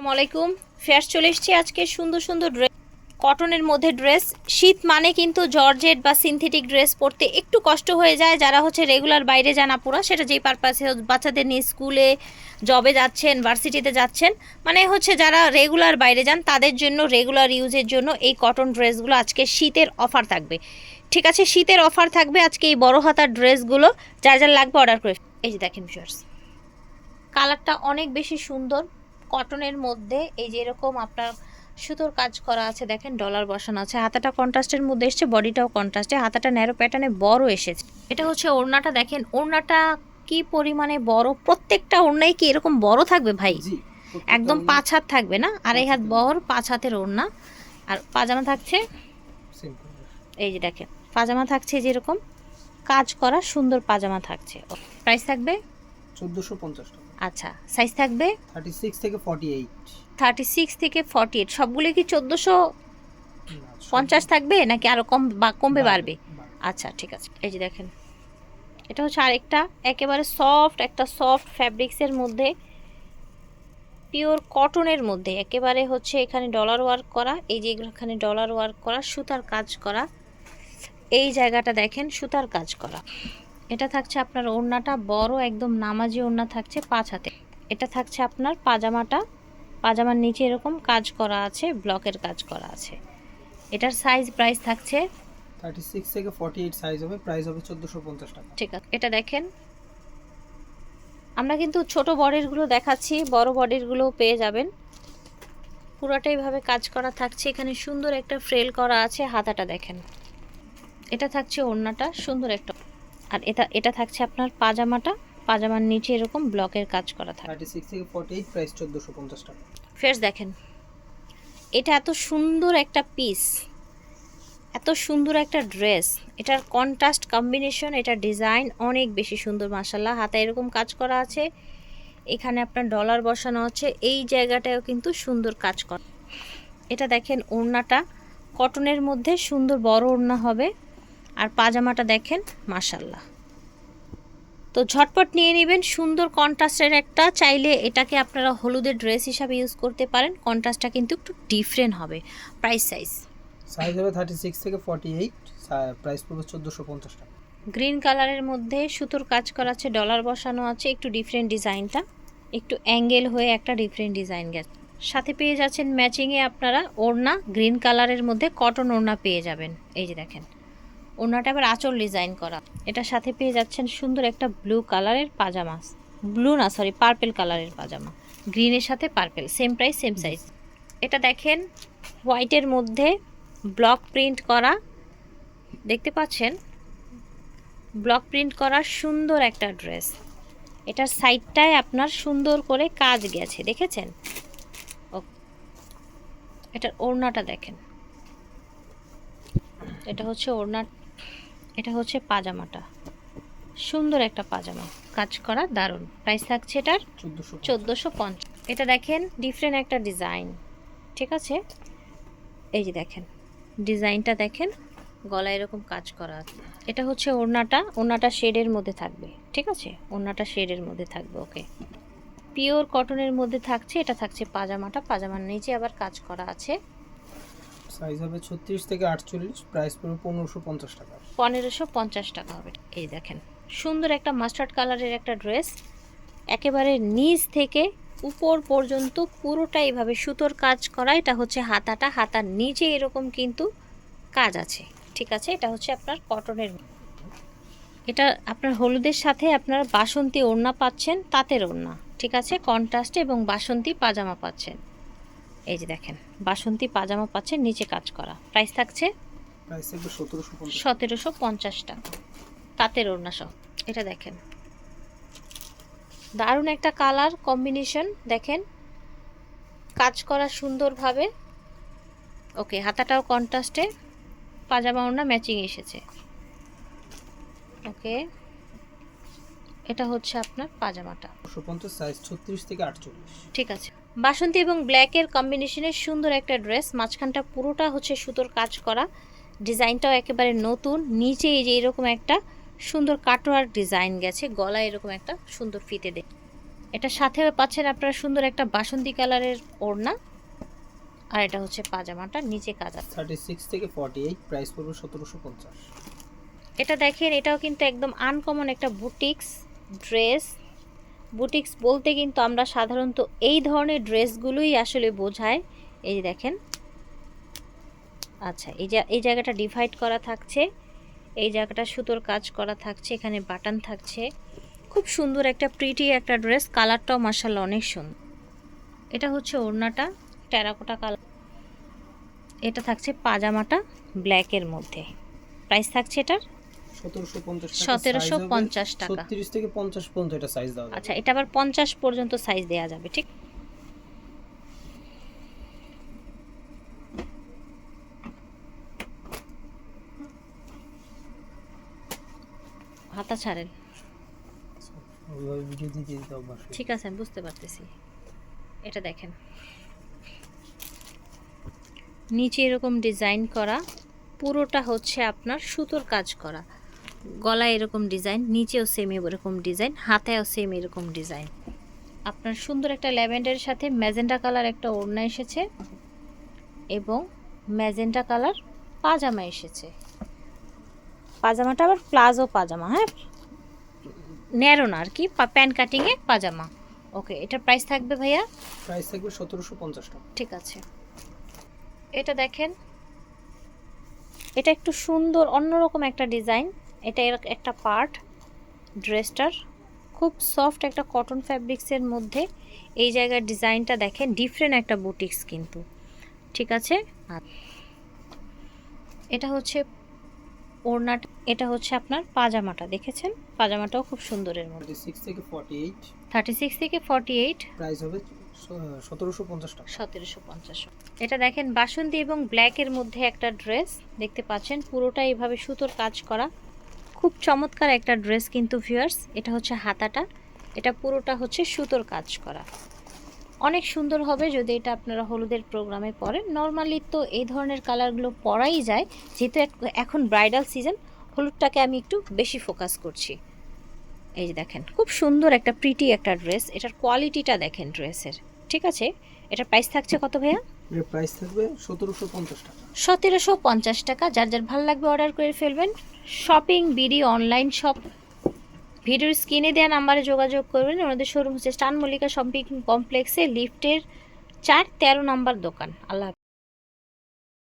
আসসালামু আলাইকুম ফেয়ার চলে এসেছি আজকে সুন্দর সুন্দর ড্রেস কটনের মধ্যে ড্রেস। শীত মানে কিন্তু জর্জেট বা সিনথেটিক ড্রেস পরতে একটু কষ্ট হয়ে যায়। যারা হচ্ছে রেগুলার বাইরে যান আপুরা, সেটা যেই পারপাসে বাচ্চাদের নিয়ে স্কুলে জবে যাচ্ছেন, ভার্সিটিতে যাচ্ছেন মানে হচ্ছে যারা রেগুলার বাইরে যান, তাদের জন্য রেগুলার ইউজের জন্য এই কটন ড্রেসগুলো আজকে শীতের অফার থাকবে। ঠিক আছে, শীতের অফার থাকবে আজকে এই বড় হাতার ড্রেসগুলো। যার যার লাগবে অর্ডার করে এই যে দেখেন কালারটা অনেক বেশি সুন্দর। কটনের মধ্যে এই যে এরকম আপনার সুতোর কাজ করা আছে দেখেন ডলার বসানো আছে হাতাটা কন্ট্রাস্টের মধ্যে এসছে বডিটাও কন্ট্রাস্টে হাতাটা ন্যারো প্যাটার্নে বড় এসেছে। এটা হচ্ছে ওড়নাটা দেখেন ওড়নাটা কি পরিমাণে বড় প্রত্যেকটা ওড়নাই কি এরকম বড় থাকবে ভাই? একদম পাঁচ হাত থাকবে না? আড়াই হাত বহর পাঁচ হাতের ওড়না। আর পাজামা থাকছে? এই যে দেখেন পাজামা থাকছে যেরকম কাজ করা সুন্দর পাজামা থাকছে। প্রাইস থাকবে? চোদ্দোশো পঞ্চাশ টাকা। আচ্ছা সাইজ থাকবে? থার্টি সিক্স থেকে ফর্টি এইট থার্টি সিক্স থেকে ফর্টি এইট সবগুলো কি চোদ্দোশো পঞ্চাশ থাকবে নাকি আরও কম বা কমবে বাড়বে আচ্ছা ঠিক আছে এই যে দেখেন। এটা হচ্ছে আরেকটা একেবারে সফট একটা সফট ফ্যাব্রিক্সের মধ্যে পিওর কটনের মধ্যে একেবারে হচ্ছে এখানে ডলার ওয়ার্ক করা এই যে এখানে ডলার ওয়ার্ক করা সুতার কাজ করা এই জায়গাটা দেখেন সুতার কাজ করা। এটা থাকছে আপনার ওড়নাটা বড় একদম নামাজি ওড়না থাকছে পাঁচ হাতে। এটা থাকছে আপনার পাজামাটা পাজামার নিচে এরকম কাজ করা আছে ব্লকের কাজ করা আছে। এটার সাইজ প্রাইস থাকছে থার্টি সিক্স থেকে ফর্টি এইট সাইজ হবে প্রাইস হবে চোদ্দোশো পঞ্চাশ টাকা। ঠিক আছে এটা দেখেন। আমরা কিন্তু ছোট বডিরগুলো দেখাচ্ছি বড় বডিরগুলো পেয়ে যাবেন। পুরোটাই ভাবে কাজ করা থাকছে এখানে সুন্দর একটা ফ্রেল করা আছে হাতাটা দেখেন। এটা থাকছে ওড়নাটা সুন্দর একটা আর এটা এটা থাকছে আপনার পাজামাটা। পাজামার নিচে এরকম ব্লকের কাজ করা থাকে। থার্টি সিক্স থেকে ফর্টি এইট প্রাইস চোদ্দোশো পঞ্চাশ টাকা। ফেরস দেখেন। এটা এত সুন্দর একটা পিস এত সুন্দর একটা ড্রেস এটার কন্ট্রাস্ট কম্বিনেশন এটা ডিজাইন অনেক বেশি সুন্দর মাসাল্লাহ হাতে এরকম কাজ করা আছে। এখানে আপনার ডলার বসানো আছে। এই জায়গাটাও কিন্তু সুন্দর কাজ করা এটা দেখেন ওড়নাটা। কটনের মধ্যে সুন্দর বড় ওড়না হবে। আর পাজামাটা দেখেন মাসাল্লাহ তো ঝটপট নিয়ে নেবেন সুন্দর কন্ট্রাস্টের একটা। চাইলে এটাকে আপনারা হলুদের ড্রেস হিসাবে ইউজ করতে পারেন কন্ট্রাস্টটা কিন্তু একটু ডিফারেন্ট হবে প্রাইস সাইজ সাইজ হবে থার্টি সিক্স থেকে ফর্টি এইট প্রাইস পড়বে চোদ্দোশো পঞ্চাশ টাকা। গ্রিন কালারের মধ্যে সুতোর কাজ করা আছে ডলার বসানো আছে একটু ডিফারেন্ট ডিজাইনটা একটু অ্যাঙ্গেল হয়ে একটা ডিফারেন্ট ডিজাইন গেছে। সাথে পেয়ে যাচ্ছেন ম্যাচিংয়ে আপনারা ওড়না গ্রিন কালারের মধ্যে কটন ওড়না পেয়ে যাবেন। এই যে দেখেন। ওড়নাটা আবার আঁচল ডিজাইন করা। এটার সাথে পেয়ে যাচ্ছেন সুন্দর একটা ব্লু কালারের পাজামা। ব্লু না সরি পার্পেল কালারের পাজামা। গ্রিনের সাথে purple same price same size এটা দেখেন হোয়াইটের মধ্যে ব্লক প্রিন্ট করা। দেখতে পাচ্ছেন? ব্লক প্রিন্ট করা সুন্দর একটা ড্রেস এটার সাইডটায় আপনার সুন্দর করে কাজ গেছে, দেখেছেন? ও এটার ওড়নাটা দেখেন। এটা হচ্ছে ওড়না এটা হচ্ছে পাজামাটা। সুন্দর একটা পাজামা। কাজ করা দারুণ। প্রাইস থাকছে এটার চোদ্দোশো পঞ্চাশ। এটা দেখেন ডিফারেন্ট একটা ডিজাইন ঠিক আছে? এই যে দেখেন ডিজাইনটা দেখেন গলায় এরকম কাজ করা আছে। এটা হচ্ছে ওড়নাটা ওড়নাটা শেডের মধ্যে থাকবে। ঠিক আছে? ওড়নাটা শেডের মধ্যে থাকবে ওকে পিওর কটনের মধ্যে থাকছে এটা থাকছে পাজামাটা। পাজামার নিচে আবার কাজ করা আছে। সাইজ হবে ছত্রিশ থেকে আটচল্লিশ প্রাইস পড়বে পনেরোশো পঞ্চাশ টাকা। পনেরোশো পঞ্চাশ টাকা হবে। এই দেখেন, সুন্দর একটা মাস্টার্ড কালারের একটা ড্রেস একেবারে নিচ থেকে উপর পর্যন্ত পুরোটা এইভাবে সুতোর কাজ করা, এটা হচ্ছে হাতাটা। হাতার নিচে এরকম কিন্তু কাজ আছে, ঠিক আছে? এটা হচ্ছে আপনার কটনের এটা আপনার হলুদের সাথে আপনার বাসন্তী ওড়না পাচ্ছেন, তাঁতের ওড়না, ঠিক আছে? কন্ট্রাস্ট এবং বাসন্তী পাজামা পাচ্ছেন। এই যে দেখেন বাসন্তী পাজামা পাচ্ছেন নিচে কাজ করা। প্রাইস থাকছে সতেরোশো পঞ্চাশ। টাকা। তাঁতের ওড়না সহ। এটা দেখেন। দারুণ একটা কালার কম্বিনেশন দেখেন। কাজ করা সুন্দরভাবে। ওকে হাতাটাও কন্ট্রাস্টে পাজামা ওড়না ম্যাচিং এসেছে। ওকে এটা হচ্ছে আপনার পাজামাটা। পঞ্চাশ সাইজ ছত্রিশ থেকে আটচল্লিশ। ঠিক আছে। বাসন্তী এবং ব্ল্যাকের কম্বিনেশনের সুন্দর একটা ড্রেস মাঝখানটা পুরোটা হচ্ছে সুতোর কাজ করা। ডিজাইনটাও একেবারে নতুন নিচে এই যে এরকম একটা সুন্দর কাটোয়ার ডিজাইন গেছে গলায় এরকম একটা সুন্দর ফিতে দে এটা সাথে পাচ্ছেন আপনারা সুন্দর একটা বাসন্তী কালারের ওড়না আর এটা হচ্ছে পাজামাটা নিচে কাজ আছে থার্টি সিক্স থেকে ফর্টি এইট প্রাইস পড়বে সতেরোশো পঞ্চাশ। এটা দেখেন এটাও কিন্তু একদম আনকমন একটা বুটিক্স ড্রেস বুটিক্স বলতে কিন্তু আমরা সাধারণত এই ধরনের ড্রেসগুলোই আসলে বোঝায় এই যে দেখেন। আচ্ছা এই যা এই জায়গাটা ডিভাইড করা থাকছে। এই জায়গাটা সুতোর কাজ করা থাকছে, এখানে বাটন থাকছে। খুব সুন্দর একটা প্রিটি একটা ড্রেস, কালারটাও মার্শাল্লাহ অনেক সুন্দর এটা হচ্ছে ওড়নাটা, টেরাকোটা কালার। এটা থাকছে পাজামাটা ব্ল্যাকের মধ্যে। প্রাইস থাকছে এটার সতেরোশো পঞ্চাশ টাকা ছত্রিশ থেকে পঞ্চাশ পর্যন্ত এটা সাইজ দেওয়া আচ্ছা এটা আবার পঞ্চাশ পর্যন্ত সাইজ দেওয়া যাবে ঠিক? হাতা ছাড়েন। ঠিক আছে আমি বুঝতে পারতেছি। এটা দেখেন। নিচে এরকম ডিজাইন করা পুরোটা হচ্ছে আপনার সুতোর কাজ করা। গলায় এরকম ডিজাইন নিচেও সেম এরকম ডিজাইন হাতেও সেম এরকম ডিজাইন। আপনার সুন্দর একটা ল্যাভেন্ডারের সাথে ম্যাজেন্টা কালার একটা ওড়না এসেছে এবং ম্যাজেন্টা কালার পাজামা এসেছে। পাজামাটা আবার প্লাজো পাজামা হ্যাঁ? ন্যারো না আর কি প্যান্ট কাটিংয়ে পাজামা। ওকে এটার প্রাইস থাকবে ভাইয়া? প্রাইস থাকবে সতেরোশো পঞ্চাশ টাকা। ঠিক আছে। এটা দেখেন। এটা একটু সুন্দর অন্যরকম একটা ডিজাইন। এটা এর একটা পার্ট ড্রেসটার খুব সফট একটা কটন ফ্যাব্রিক্সের মধ্যে এই জায়গার ডিজাইনটা দেখেন ডিফারেন্ট একটা বুটিক্স কিন্তু। ঠিক আছে? এটা হচ্ছে ওড়নাটা এটা হচ্ছে আপনার পাজামাটা দেখেছেন? পাজামাটাও খুব সুন্দরের মধ্যে। থার্টি সিক্স থেকে ফর্টি এইট থার্টি সিক্স থেকে ফর্টি এইট প্রাইস হবে সতেরোশো পঞ্চাশ টাকা। সতেরোশো পঞ্চাশ। এটা দেখেন বাসন্তী এবং ব্ল্যাকের মধ্যে একটা ড্রেস দেখতে পাচ্ছেন? পুরোটা এইভাবে সুতোর কাজ করা। খুব চমৎকার একটা ড্রেস কিন্তু ভিউয়ার্স, এটা হচ্ছে হাতাটা। এটা পুরোটা হচ্ছে সুতোর কাজ করা। অনেক সুন্দর হবে যদি এটা আপনারা হলুদের প্রোগ্রামে পরেন। নর্মালি তো এই ধরনের কালারগুলো পরাই যায়, যেহেতু এখন ব্রাইডাল সিজন হলুদটাকে আমি একটু বেশি ফোকাস করছি। এই যে দেখেন, খুব সুন্দর একটা প্রিটি একটা ড্রেস এটার কোয়ালিটিটা দেখেন ড্রেসের ঠিক আছে? এটার প্রাইস থাকছে কত ভাইয়া? এর প্রাইস থাকবে সতেরোশো পঞ্চাশ টাকা। সতেরোশো পঞ্চাশ টাকা। যার যার ভালো লাগবে অর্ডার করে ফেলবেন। শপিং বিডি অনলাইন শপ ভিডিওর স্ক্রিনে দেওয়া নাম্বারে যোগাযোগ করবেন। ওনাদের শোরুম হচ্ছে স্টান মল্লিকা শপিং কমপ্লেক্সে লিফটের চার তেরো নাম্বার দোকান। আল্লাহ।